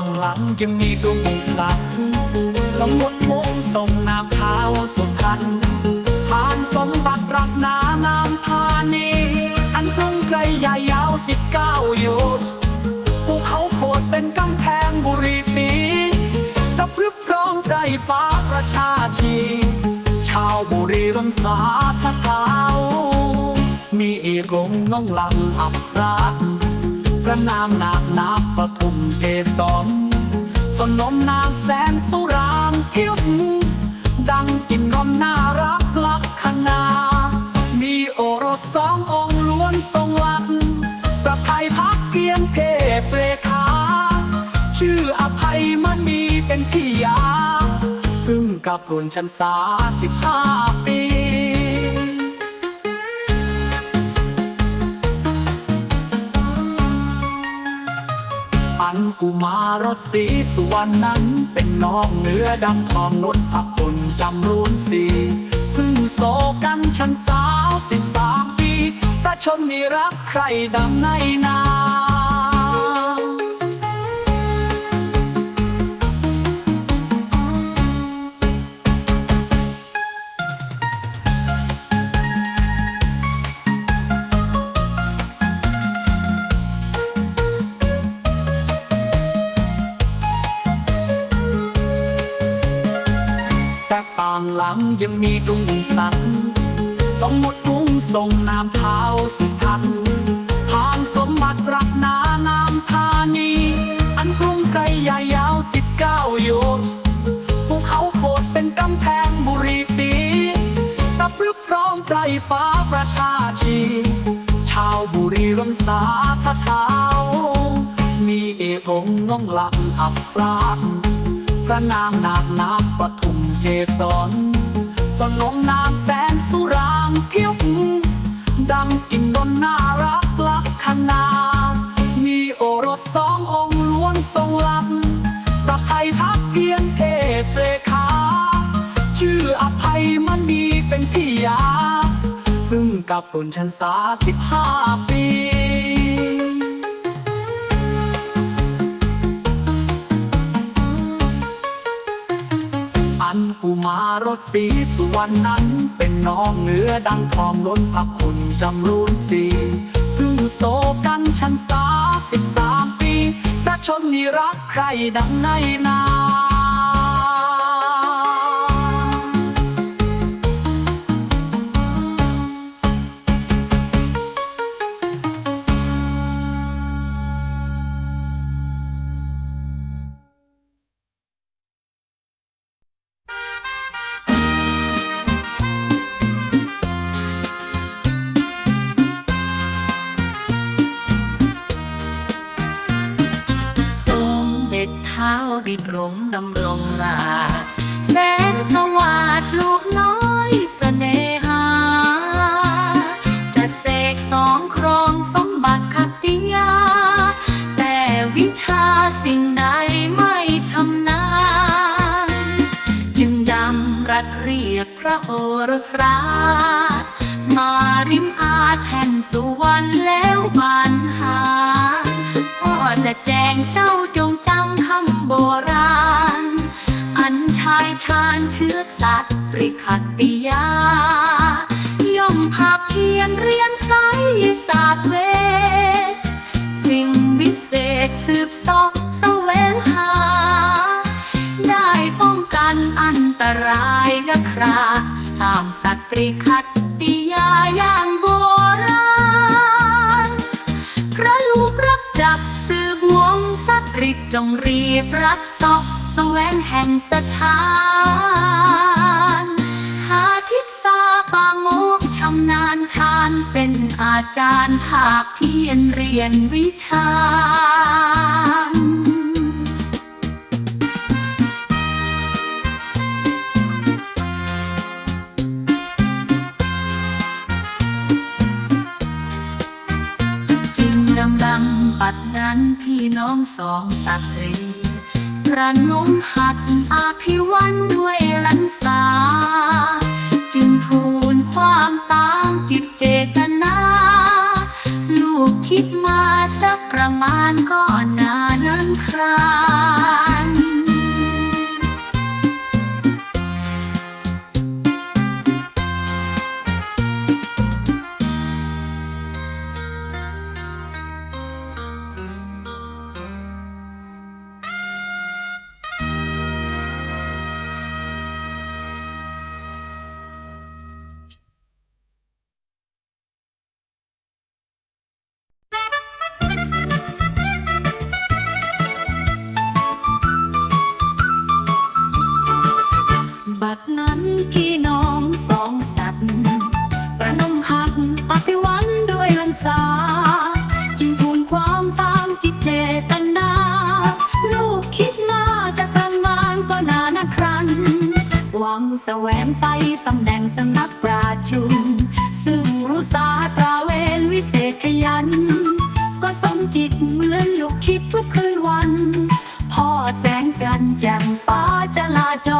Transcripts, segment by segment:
างหลังยังมีดวงสัตว์สมุดมุงส่งน้ำเท้าสุดทันผ่านสมบัติรักนาน้ำพานีอันกรุงไกลใหญ่ยาวสิบเก้ายุทธภูเขาโขดเป็นกำแพงบุรีสีสะพรึบร้อมใจฟ้าประชาชี ชาวบุรีรัมสาทเท้ามีเอกงน้องลังอับรักพ ระนามนาคนาปทุมเกสรสนมนางแสนสุรางเที่ยวดังกินกอมน่ารักลักขณามีโอรสสององค์ล้วนทรงหลักประภัยพักเกียงเทพเรขาชื่ออภัยมณีเป็นพี่ยา พึ่งกับรุ่นชันสาสิบห้าปี อันกุมารสีสุวรรณนั้น เป็นน้องเนื้อดำทองนดพักคนจำรูนสีพึ่งโซกันชันสาวสิบสามปีพระชนมีรักใครดำในนา แต่ต่างหลังยังมีดุงสันสมมติกุ้งส่งน้ำเท้าสุทันผ่านสมบัติรักนาน้ำธานี อันกรุงไกลใหญ่ยาวสิบเก้ายุทธภูเขาโขดเป็นกำแพงบุรีสีตะพรึกพร้อมไตรฟ้าประชาชี ชาวบุรีรัมสาทเท้ามีเอกองค์น้องหลังอับปรากพ ระนามนาคนาคปทุมเกสรสนมนามแสนสุรางเที่ยวดังกินดนน่ารักลักขณามีโอรสสององค์ล้วนทรงลำประภัยทักเพียงเทพเรขาชื่ออภัยมณีเป็นพี่ยาเพึ่งกับตุนชันสาสิบห้าปี มารสีสุวรรณนั้น เป็นน้องเนื้อดังทองล้นพักคุณจำรูนสีถึงโศกันชันสาสิบสามปีพระชนมีรักใครดังในนา ท้าดิตรงดำรงราแสนสวัสดลูกน้อยเสน่หา จะเสกสองครองสมบัติคติยา แต่วิชาสิ่งใดไม่ชำนาญ จึงดำรัดเรียกพระโอรสราชมาริมอาแทนสุวรรณแล้วบานหาพ่อจะแจ้งเจ้า โบราณ อันชายชาญเชื้อสัตว์ตริขัตติยา ย่อมภาคเพียนเรียนไสยศาสตร์เวท สิ่งวิเศษสืบสอบแสวงหา ได้ป้องกันอันตรายกะคราตามสตว์ปรีขัต งรีบรักสอบแสวงแห่งสถาน หาทิศสาปางโมกชำนาญชาญเป็นอาจารย์ภาคเพียนเรียนวิชา ลังปัดนั้นพี่น้องสองสตรีประนมหัดอาภิวันด้วยลันสา จึงทูลความตามจิตเจตนา ลูกคิดมาสักประมาณก็ สวงไปตำแหน่งสำนักประชุม ซึ่งรู้สาตราเวนวิเศษขยัน ก็สมจิตเหมือนลูกคิดทุกคืนวัน พ่อแสงจันทร์แจ่มฟ้าจะลาจร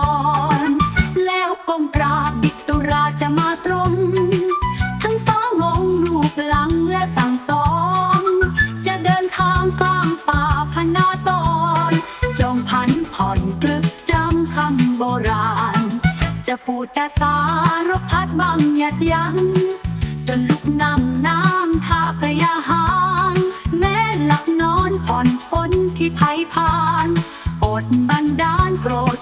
จะพูดจะสารพัดบังยัดยันจนลุกนำน้ำท่าพระยาหางแม้หลับนอนผ่อนพ้นที่ภัยผ่านอดบันดาลโกรธ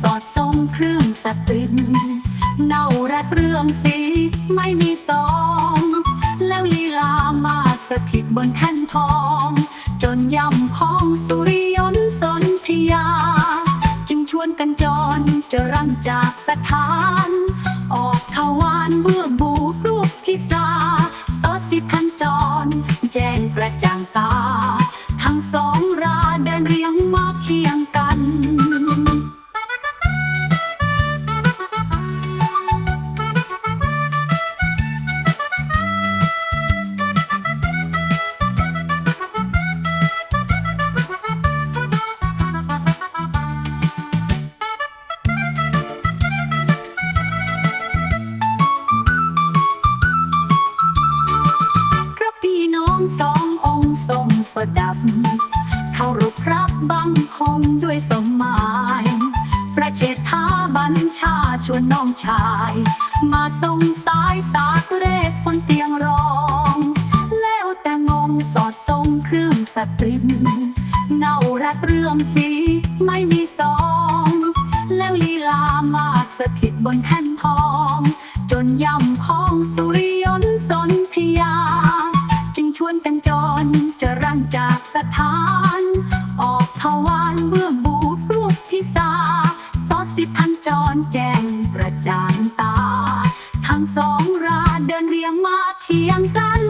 สอดทรงเครื่องสตรินเน่ารัดเรื่องสีไม่มีสอง แล้วลีลามาสถิตบนแท่นทอง จนย่ำของสุริยนสนธยา จึงชวนกันจรจะรังจากสถาน ออกทวารเมื่อบูรูปพิสาสอสิพันจร แจ้งกระจ่างตา ทั้งสองราเดินเรียงมาเคียง สบนเตียงรอง แล้วแต่งงสอดทรงเครื่องสตรินเน่ารักเรื่องสีไม่มีสอง แล้วลีลามาสถิตบนแท่นทอง จนย่ำพ้องสุริยนสนธยา จึงชวนกันจรจะรังจากสถาน ออกทวารเบื้องบูรูปพิสาสอสิพันจรแจ้งประจานตา ทั้งสองรา ดินเรียงมาเคียงกัน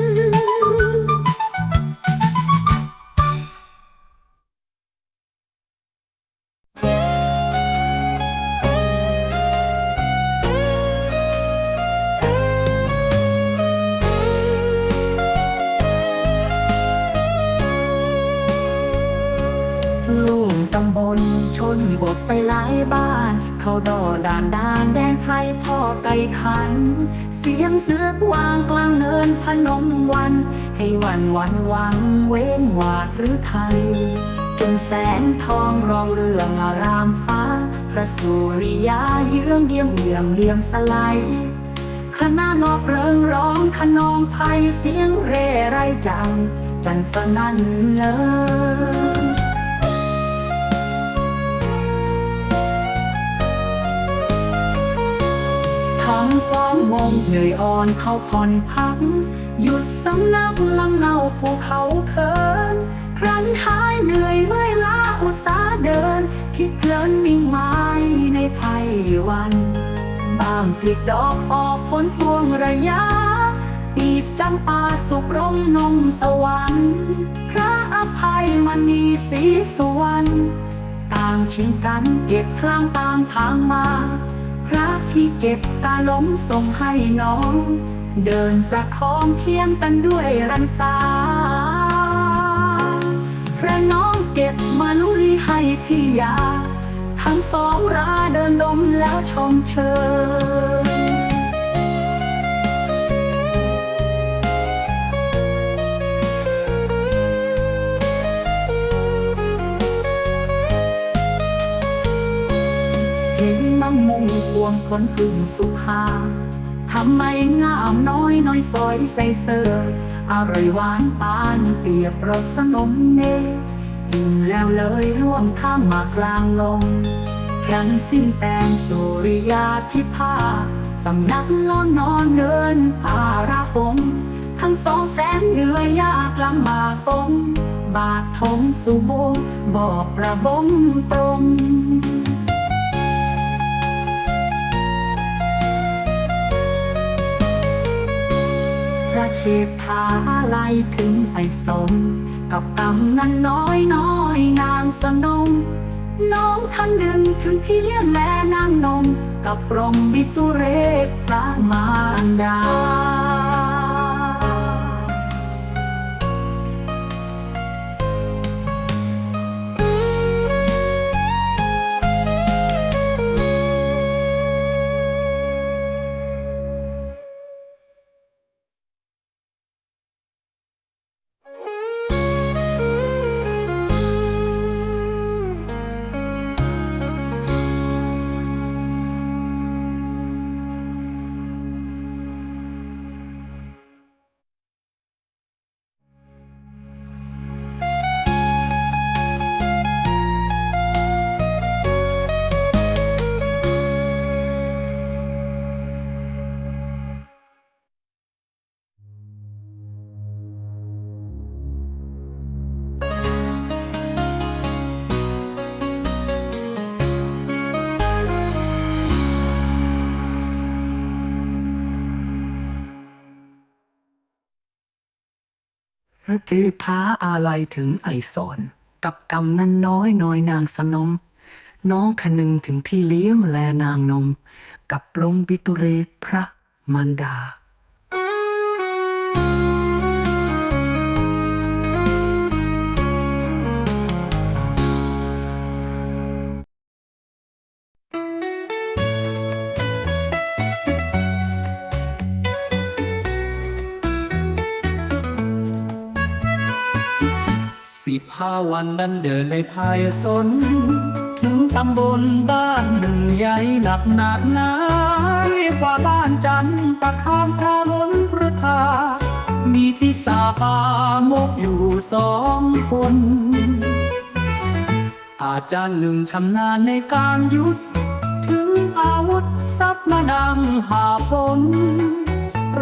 ลุงตำบลชนบทไปหลายบ้าน เขาดอด่านด่านแดนไทยพ่อไก่ขัน เสียงเสือกวางกลางเนินพนมวัน ให้วันวันวังเว้นหวาดหรือไทย จนแสงทองรองเรืองอารามฟ้า พระสุริยาเยื้องเยี่ยมเหลี่ยมเลี่ยมสไลด์คณะนอกเริงร้องขนองไพเสียงเร่ไรจัง จันสนั่นเลย ทั้งสองวงเหนื่อยอ่อนเขาผ่อนพัก หยุดสำนักลังเนาภูเขาเคิน ครั้นหายเหนื่อยเมื่อยล้าอุตสาเดินพิดเพลินมิ่งไม้ในภัยวันบางพลิกดอกออกผลพวงระยะปีบจำปาสุกร่มนมสวรรค์ พระอภัยมณีสีสวรรณต่างชิงกันเก็บพลางตามทางมา ระพี่เก็บตาล้มส่งให้น้อง เดินประคองเคียงกันด้วยรันสาพระน้องเก็บมาลุยให้พี่ยา ทั้งสองราเดินดมแล้วชมเชย ห็นมังมุงพวงคนพึ่งสุภาทำไมงามน้อยน้อยซอยใส่เสออร่อยหวานปานเปรียบรสสนมเนแล้วเลยร่วมข้ามมากลางลงครั้นสิ้นแสงสุริยาทิพาสำนักนอนนอนเดินอาระหงทั้งสองแสนเหนื่อยยากลำบากตรงบาททงสุโบบอกระบมตรง เชษฐาไลยถึงไอสม กับกำนั้นน้อยน้อยนางสนม น้องท่านหนึ่งถึงพี่เลี้ยงแลนางนม กับปรมบิตุเรศพระมารดา ระคือพาอะไรถึงไอสอน กับกำนั้นน้อยน้อยนางสนม น้องคนึงถึงพี่เลี้ยงและนางนม กับลงบิตุเรพระมันดา สิบห้าวันนั้นเดินในพายสน ถึงตำบลบ้านหนึ่งใหญ่หนักหนักหนายกว่าบ้านจันทร์ตะคามทาบนพระธามีที่สาปามกอยู่สองคน อาจารย์หนึ่งชำนาญในการยุทธถึงอาวุธซับมาดังหาฝน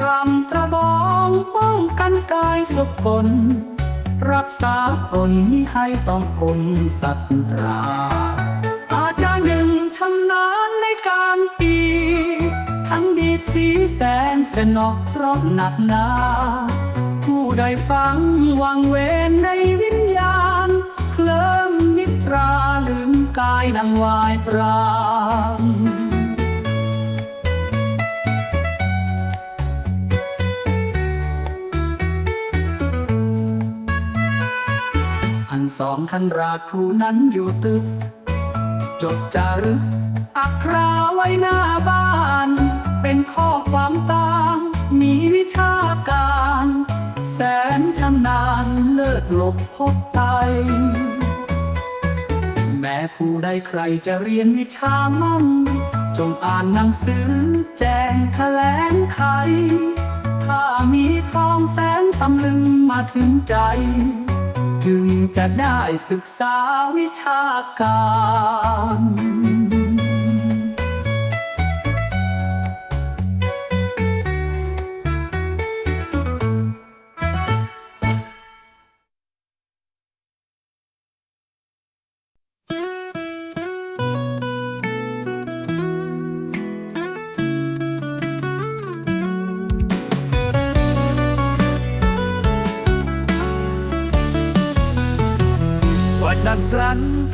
รำกระบองป้องกันกายสุขคน รักษาตนมิให้ต้องคนสัตรา อาจารย์หนึ่งชำนาญในการปีทั้งดีดสีแสนสนอกเพราะหนักหนาผู้ใดฟังวังเวนในวิญญาณเคลิ้มนิทราลืมกายดังวายปราณ สองท่านราครูนั้นอยู่ตึก จดจารึก อักขราไว้หน้าบ้าน เป็นข้อความต่างมีวิชาการ แสนชำนาญเลิศหลบพบไตแม้ผู้ใดใครจะเรียนวิชามั่ง จงอ่านหนังสือ แจงแถลงไขถ้ามีทองแสนตำลึงมาถึงใจ ถึงจะได้ศึกษาวิชาการ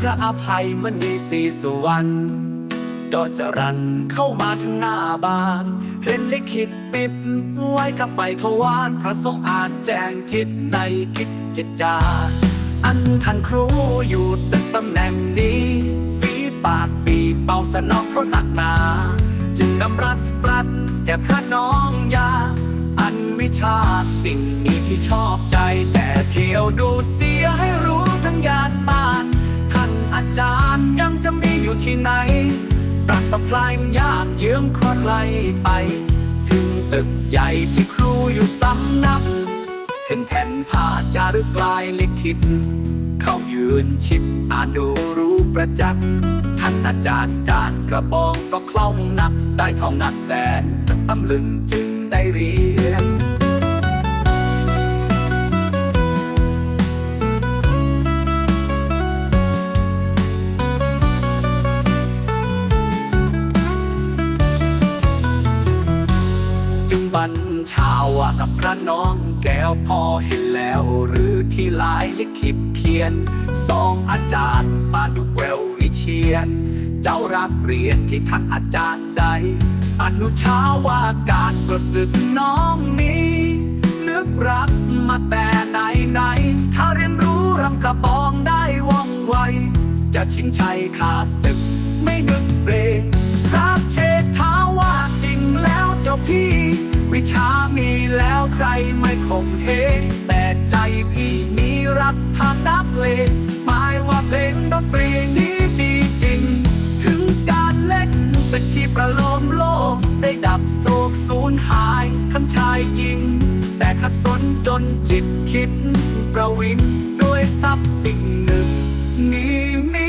ระอภัยมณีสีสุวรรณจอจรันเข้ามาถึงหน้าบ้าน เห็นลิขิตปิดไว้กับใบทวารพระทรงอ่านแจ้งจิตในกิจจิตจา อันท่านครูอยู่ตึกตำแหน่งนี้ฝีปากปีเป่าสนองเพราะหนักหนา จึงนำรัสปรัดแก่พระน้องยา อันวิชาสิ่งนี้ที่ชอบใจแต่เที่ยวดูเสียให้รู้ทั้งยานมานท่าน อาจารย์ยังจะมีอยู่ที่ไหนปรัดประพลายยากเยื้องคลอดไกลไป ถึงตึกใหญ่ที่ครูอยู่สำนักเห็นแผ่นผ้าจารึกลายลิขิต เข้ายืนชิดอานูรู้ประจักษ์ท่านอาจารย์การกระบองก็คล่องนัก ได้ทองนักแสนตำลึงจึงได้เรียน ระน้องแก้วพอเห็นแล้วหรือที่ลายลิขิตเขียนสองอาจารย์ปาดุกแวววิเชียน เจ้ารับเรียนที่ท่านอาจารย์ใด อนุชาว่าการประสึกน้องนี้นึกรักมาแต่ไหนไหน ถ้าเรียนรู้รำกระบองได้ว่องไว จะชิงชัยขาศึกไม่นึกเกรงพระเชษฐาว่าจริงแล้วเจ้าพี่ วิชามีแล้วใครไม่คงเหแต่ใจพี่มีรักทางนักเลงหมายว่าเพลงดนตรีนี้ดีจริง ถึงการเล่นเป็นที่ประโลมโลก ได้ดับโศกสูญหายคำชายยิง แต่ขสนจนจิตคิดประวิงด้วยทรัพย์สิ่งหนึ่ง นี่มี